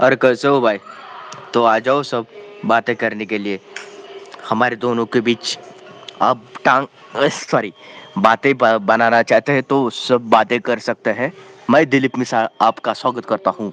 अरे कैसे हो भाई? तो आ जाओ सब बातें करने के लिए। हमारे दोनों के बीच अब टांग सॉरी बातें बनाना चाहते हैं तो सब बातें कर सकते हैं। मैं दिलीप मिश्रा आपका स्वागत करता हूँ।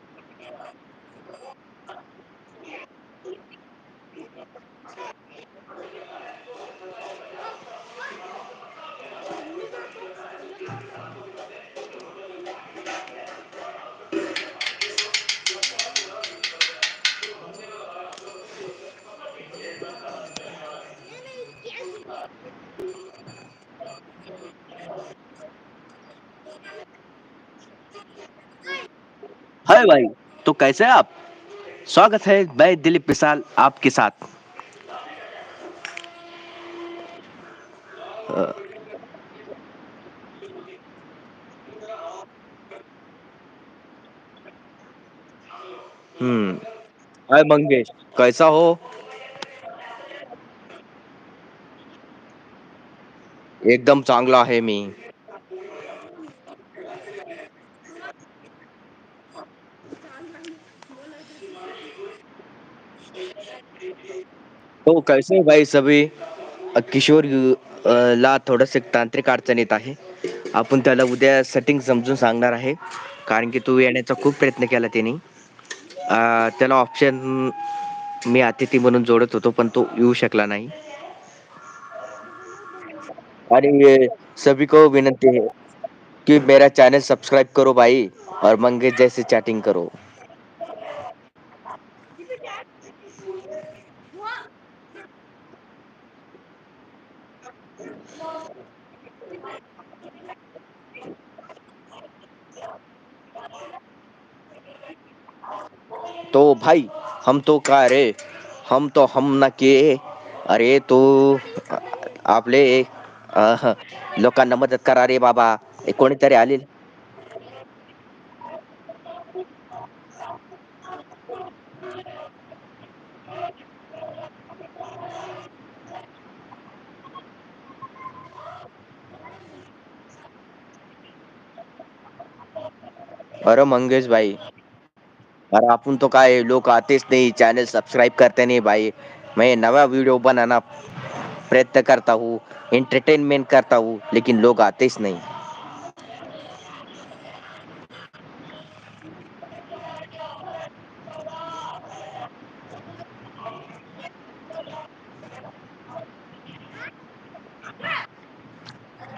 हाय भाई तो कैसे हैं आप? स्वागत है मैं दिलीप मिसाल आपके साथ। हम्म हाय मंगेश, कैसा हो? एकदम चांगला आहे मी। हो कैसे हो भाई सभी? अ, किशोर अ, ला थोडस तांत्रिक अडचण येत आहे. आपण त्याला उद्या सेटिंग समजून सांगणार आहे. कारण की तू येण्याचा खूप प्रयत्न केला त्याने. अ, त्याला ऑप्शन मी अतिथी म्हणून जोडत होतो पण तो येऊ शकला नाही. आणि ये सभी को विनंती है कि मेरा चैनल सब्सक्राइब करो भाई और मंगेश जैसे चैटिंग करो. तो भाई हम तो का रे? हम तो हम ना के। अरे तो आपले लोकांना मदत करा रे बाबा। कोणीतरी आले अरे मंगेश भाई अरे अपन तो काय लोग आतेच नहीं चैनल सब्सक्राइब करते नहीं भाई। मैं नवा वीडियो बनाना प्रयत्न करता हूँ एंटरटेनमेंट करता हूँ, लेकिन लोग आतेच नहीं।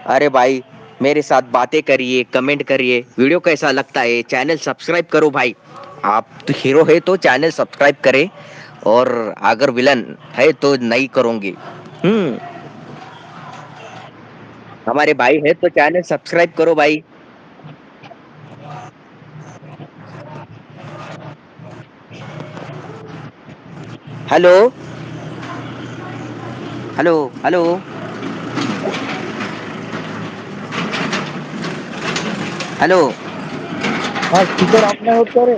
अरे भाई, मेरे साथ बातें करिए कमेंट करिए वीडियो कैसा लगता है? चैनल सब्सक्राइब करो भाई। आप तो हीरो है तो चैनल सब्सक्राइब करे और अगर विलन है तो नहीं करूँगी। हम्म। हमारे भाई है तो चैनल सब्सक्राइब करो भाई। हेलो। Hello hello. हॅलो। हा स्पीकर ऑफ़ नाही होत का रे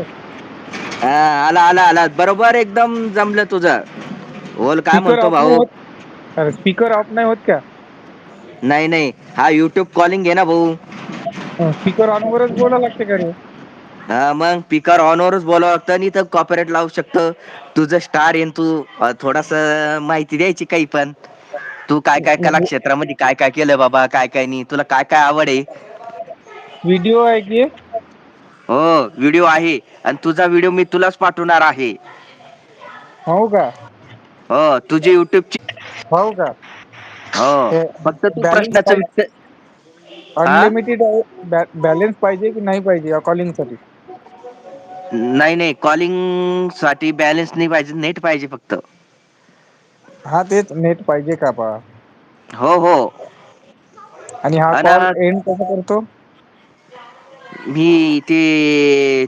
हा, आला आला आला. बरोबर एकदम जमलं तुझं. बोल काय स्पीकर म्हणतो नाही भाऊ? होत. अरे स्पीकर ऑफ नाही होत का नाही नाही. हा युट्यूब कॉलिंग आहे ना भाऊ. स्पीकर ऑन वरच बोला लागते का रे? हा मग पिकर ऑनवरच बोलावं लागतं आणि तर कॉपरेट लावू शकतं. तुझं स्टार येन तू थोडास माहिती द्यायची काही पण. तू काय काय कला क्षेत्रामध्ये काय काय केलं बाबा काय काय नाही. तुला काय काय आवड आहे? व्हिडिओ आहे की? हो व्हिडिओ आहे. आणि तुझा व्हिडिओ मी तुलाच पाठवणार आहे. हो का? हो तुझे युट्यूबची हो का? हो. फक्त तू प्रश्नाचं उत्तर अनलिमिटेड बॅलन्स पाहिजे की नाही पाहिजे कॉलिंगसाठी? नाही नाही. कॉलिंगसाठी बॅलन्स नाही पाहिजे नेट पाहिजे फक्त. हा तेच नेट पाहिजे का बा? हो हो. आणि हा अन कॉल एंड कसा करतो? मी ते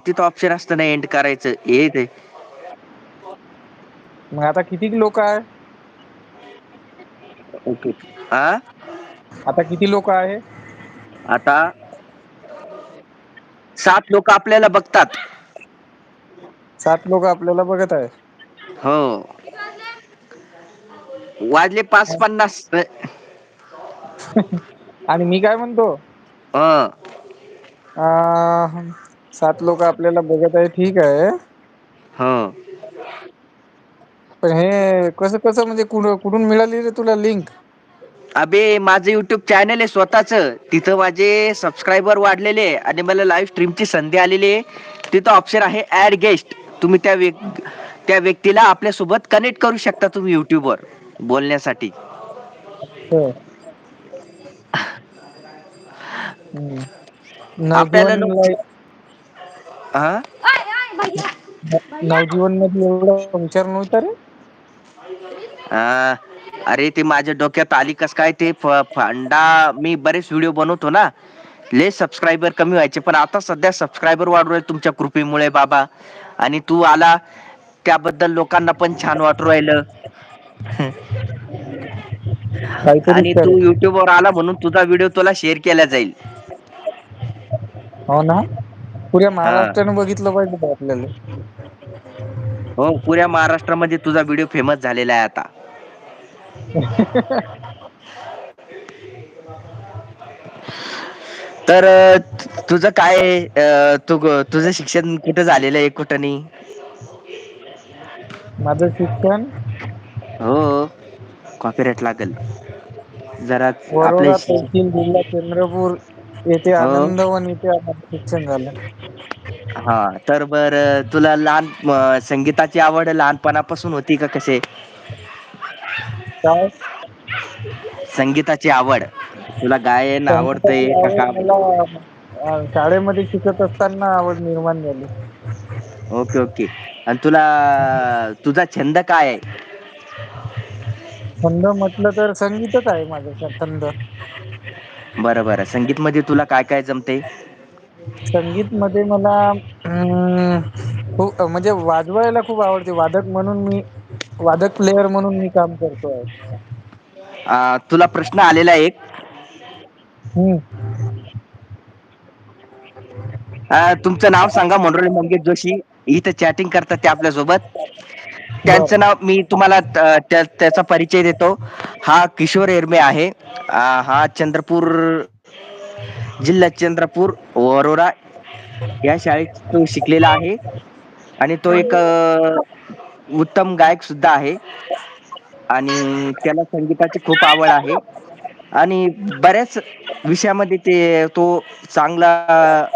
तिथं ऑप्शन असतं ना एंड करायचं. हे ते. मग आता किती लोक आहे? ओके. आ? आता किती लोक आहे? आता सात लोक आपल्याला बघतात. सात लोक आपल्याला बघत आहे हो. वाजले पाच पन्नास. आणि मी काय म्हणतो? ह. अ सात लोक आपल्याला बघत आहे ठीक आहे. हा. पण हे कसं कसं म्हणजे कुठून मिळाली रे तुला लिंक अबे माझं युट्यूब चॅनल आहे स्वतःच. तिथं माझे सबस्क्रायबर वाढलेले आहे आणि मला लाईव्ह स्ट्रीमची संधी आलेली आहे. तिथं ऑप्शन आहे ऍड गेस्ट तुम्ही त्या व त्या व्यक्तीला आपल्यासोबत कनेक्ट करू शकता तुम्ही युट्यूब वर बोलण्यासाठी. हो. हम्म. नवजीवनमध्ये एवढा विचार नव्हता रे. अ अरे ते माझ्या डोक्यात आली कस काय ते? फंडा मी बरेच व्हिडिओ बनवतो ना. सबस्क्राईबर कमी व्हायचे पण आता सध्या सबस्क्रायबर वाढू तुमच्या कृपीमुळे बाबा. आणि तू आला त्याबद्दल लोकांना पण छान वाटू राहिलं. आणि तू युट्यूब वर आला म्हणून तुझा व्हिडिओ तुला शेअर केला जाईल. हो ना? पुऱ्या महाराष्ट्राने बघितलं पाहिजे आपल्याला. हो पुऱ्या महाराष्ट्रामध्ये तुझा व्हिडिओ फेमस झालेला आहे आता. तर तुझं काय अ तू तुझं शिक्षण कुठं झालेलं आहे कुठं नाही? माझं शिक्षण? हो कॉपीराइट लागेल. जरा जिल्हा चंद्रपूर. येथे हो. येथे शिक्षण झालं. हा तर बर तुला लहान संगीताची आवड लहानपणापासून होती का कसे? काय? संगीताची आवड. तुला गायन आवडतंय संगीताची का आवड का मला शाळेमध्ये शिकत असताना आवड निर्माण झाली. Okay okay. आणि तुला तुझा छंद काय आहे? छंद म्हटलं तर संगीतच आहे माझा छंद. बरं बरं संगीतमध्ये तुला काय काय जमते संगीत मध्ये मला खूप म्हणजे वाजवायला खूप आवडते. वादक म्हणून मी वादक प्लेअर म्हणून मी काम करतो आहे अ तुला प्रश्न आलेला एक. हम्म. अ तुमचं नाव सांगा मनोरंजन मंगेश जोशी. इथं चॅटिंग करतात ते आपल्यासोबत. बर त्यांचं नाव मी तुम्हाला त्याचा परिचय देतो. हा किशोर एरमे आहे. हा चंद्रपूर जिल्ह्यात चंद्रपूर वरोरा या शाळेत तो शिकलेला आहे. आणि तो एक उत्तम गायक सुद्धा आहे. आणि त्याला संगीताची खूप आवड आहे. आणि बऱ्याच विषयामध्ये ते तो चांगला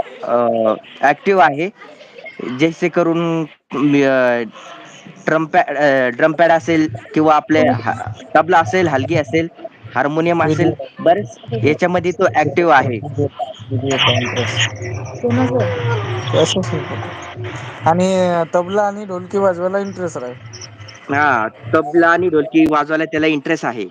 ऍक्टिव्ह आहे. जैसे करून ट्रमपॅ ड्रमपॅड असेल किंवा आपले तबला असेल हलगी असेल हार्मोनियम असेल व्हिडिओ बरेच याच्यामध्ये तो ऍक्टिव्ह आहे. आणि तबला आणि ढोलकी वाजवायला इंटरेस्ट आहे हा तबला आणि ढोलकी वाजवायला त्याला इंटरेस्ट आहे.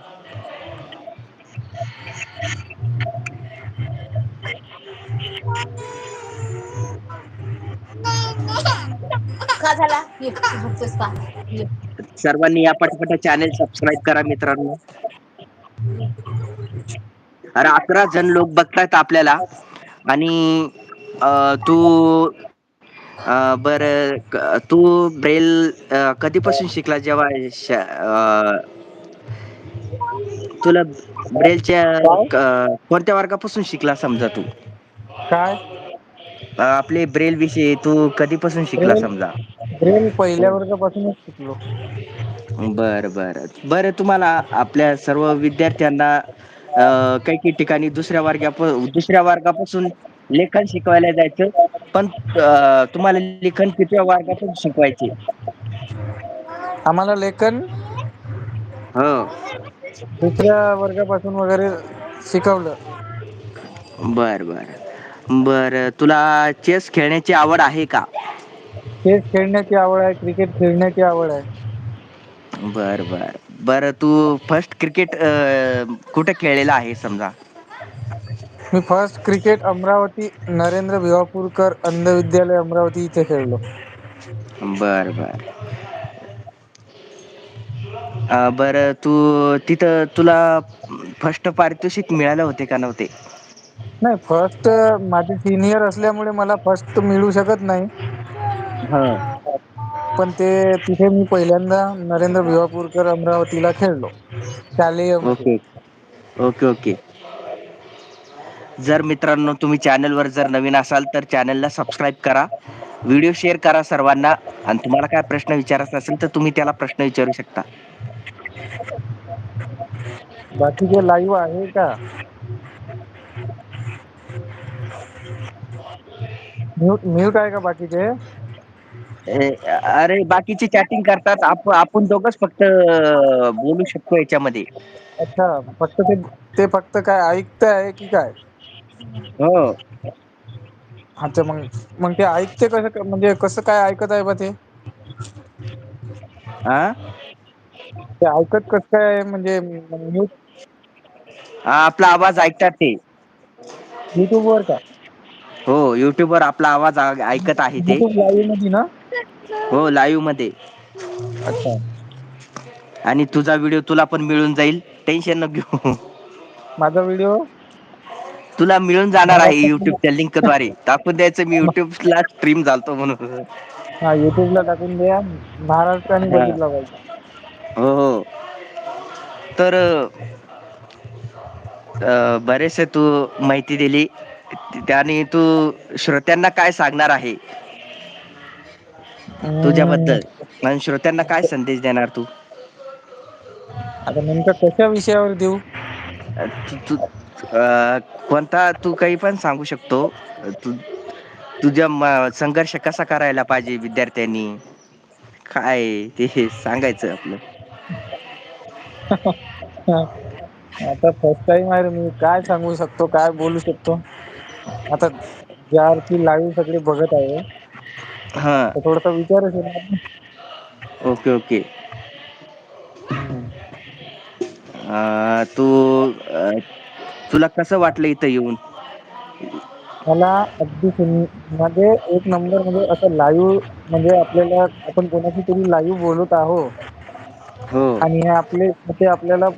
का झाला? का? सर्वांनी या पटपट चॅनेल सबस्क्राईब करा मित्रांनो. अरे अकरा जण लोक बघतायत आपल्याला. आणि अ तू अ बरं तू ब्रेल कधीपासून शिकला जेव्हा अ तुला ब्रेलच्या कोणत्या वर्गापासून शिकला समजा तू? काय? आपले ब्रेल विषयी तू कधीपासून शिकला समजा? ब्रेल पहिल्या वर्गापासूनच शिकलो. बर बर. बरं तुम्हाला आपल्या सर्व विद्यार्थ्यांना अ काही काही ठिकाणी दुसऱ्या वर्गा दुसऱ्या वर्गापासून लेखन शिकवायला जायचं पण तुम्हाला लेखन कितव्या वर्गातून शिकवायचे? आम्हाला लेखन हो. दुसऱ्या वर्गापासून वगैरे शिकवलं. बर बर. बर तुला चेस खेळण्याची आवड आहे का? चेस खेळण्याची आवड आहे क्रिकेट खेळण्याची आवड आहे. बर बर. बरं तू फर्स्ट क्रिकेट अ कुठे खेळलेला आहे समजा? मी फर्स्ट क्रिकेट अमरावती नरेंद्र भिवापूरकर अंध विद्यालय अमरावती इथे खेळलो. बर बर. अ बरं तू तिथं तुला फर्स्ट पारितोषिक मिळाले होते का नव्हते? नाही फर्स्ट माझे सिनियर असल्यामुळे मला फर्स्ट मिळू शकत नाही. हा. पण ते तिथे मी पहिल्यांदा नरेंद्र भिवापूरकर अमरावतीला खेळलो. शालेय ओके. Okay okay. जर मित्रांनो तुम्ही चॅनलवर जर नवीन असाल तर चॅनलला सबस्क्राईब करा. व्हिडिओ शेअर करा सर्वांना. आणि तुम्हाला काय प्रश्न विचारायचा असेल तर तुम्ही त्याला प्रश्न विचारू शकता. बाकी चे लाईव्ह आहे का? म्यूट म्यूट आहे का बाकीचे? अरे बाकीचे चॅटिंग करतात. आप आपण दोघंच फक्त बोलू शकतो याच्यामध्ये. अच्छा फक्त ते ते फक्त काय ऐकताय की काय? हो. अच्छा मग मग ते ऐकते कसं म्हणजे कसं काय ऐकत आहे ब ते? आं? ते ऐकत कस काय म्हणजे हा आपला आवाज ऐकतात ते. युट्यूब वर का? हो युट्यूब वर आपला आवाज ऐकत आहे ते. लाईव्हमध्ये ना? हो लाईव्हमध्ये. अच्छा. आणि तुझा व्हिडिओ तुला पण मिळून जाईल. टेन्शन न घेऊ. माझा व्हिडिओ तुला मिळून जाणार आहे युट्यूबच्या लिंकद्वारे टाकून द्यायचं मी युट्यूबला स्ट्रीम झालतो म्हणून. हा युट्यूब ला टाकून द्या. महाराष्ट्रानी हा. बघितला पाहिजे. हो हो. तर अ बरेचसे तू माहिती दिली. त्याने तू श्रोत्यांना काय सांगणार आहे? तुझ्याबद्दल. आणि श्रोत्यांना काय संदेश देणार तू? आता नेमका कशा विषयावर देऊ? तू अ कोणता तू काही पण सांगू शकतो. तू तुझ्या संघर्ष कसा करायला पाहिजे विद्यार्थ्यांनी? काय ते सांगायचं आपलं. आता फर्स्ट टाईम आहे मी. काय सांगू शकतो? काय बोलू शकतो? आता ज्यारथी लाईव्ह सगळे बघत आहे हा. तर थोडासा विचारच ना? Okay okay. अ तू अ तुला कसं वाटलं इथं येऊन? मला अगदी म्हणजे एक नंबर म्हणजे असं लाईव्ह म्हणजे आपल्याला आपण कोणाशी तरी लाईव्ह बोलत आहो हो. आणि हे आपले ते आपल्याला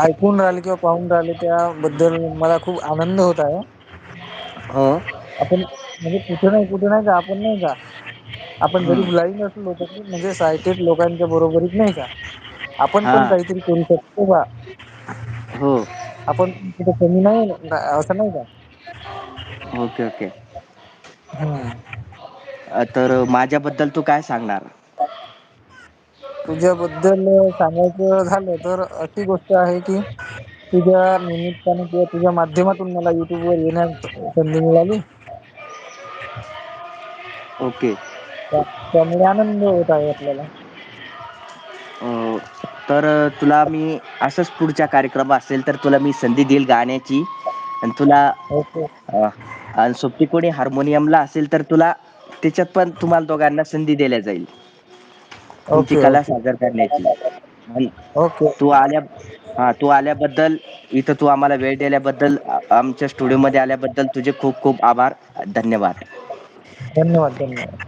ऐकून राहिले किंवा पाहून राहिले त्याबद्दल मला खूप आनंद होत आहे. आपण म्हणजे कुठे नाही कुठे नाही का आपण नाही का? आपण जरी ब्लाइंड असलो तरी म्हणजे सायटेड लोकांच्या बरोबरीत नाही का? आपण पण काहीतरी करू शकतो का हो. आपण कुठे कमी नाही असं नाही का? Okay okay. तर माझ्याबद्दल तू काय सांगणार? तुझ्याबद्दल सांगायचं झालं तर अशी गोष्ट आहे की तुझ्या निमित्ताने किंवा तुझ्या माध्यमातून मला युट्यूब वर येण्यास संधी मिळाली. ओके. त्यामुळे आनंद होत आहे आपल्याला. तर तुला मी असंच पुढच्या कार्यक्रम असेल तर तुला मी संधी देईल गाण्याची. आणि तुला आणि सोबती कोणी हार्मोनियमला असेल तर तुला त्याच्यात पण तुम्हाला दोघांना संधी दिल्या जाईल. तुमची ओके कला सादर करण्याची. ओके. तू आल्या हा तू आल्याबद्दल इथं तू आम्हाला वेळ दिल्याबद्दल आमच्या स्टुडिओमध्ये आल्याबद्दल तुझे खूप खूप आभार. धन्यवाद. धन्यवाद धन्यवाद.